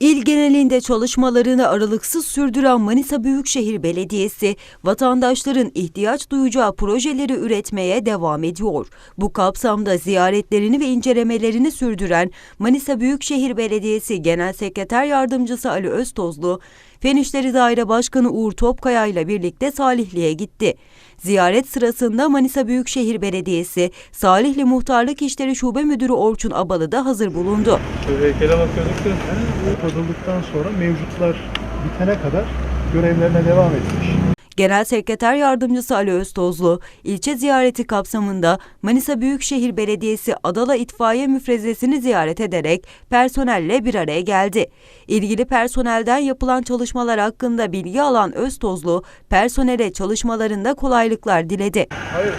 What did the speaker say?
İl genelinde çalışmalarını aralıksız sürdüren Manisa Büyükşehir Belediyesi, vatandaşların ihtiyaç duyacağı projeleri üretmeye devam ediyor. Bu kapsamda ziyaretlerini ve incelemelerini sürdüren Manisa Büyükşehir Belediyesi Genel Sekreter Yardımcısı Ali Öztozlu, Fen İşleri Daire Başkanı Uğur Topkaya ile birlikte Salihli'ye gitti. Ziyaret sırasında Manisa Büyükşehir Belediyesi, Salihli Muhtarlık İşleri Şube Müdürü Orçun Abalı da hazır bulundu. Heykele bakıyorduk da. kapatıldıktan sonra mevcutlar bitene kadar görevlerine devam etmiş. Genel Sekreter Yardımcısı Ali Öztozlu, ilçe ziyareti kapsamında Manisa Büyükşehir Belediyesi Adala İtfaiye Müfrezesini ziyaret ederek personelle bir araya geldi. İlgili personelden yapılan çalışmalar hakkında bilgi alan Öztozlu, personele çalışmalarında kolaylıklar diledi. Hayır,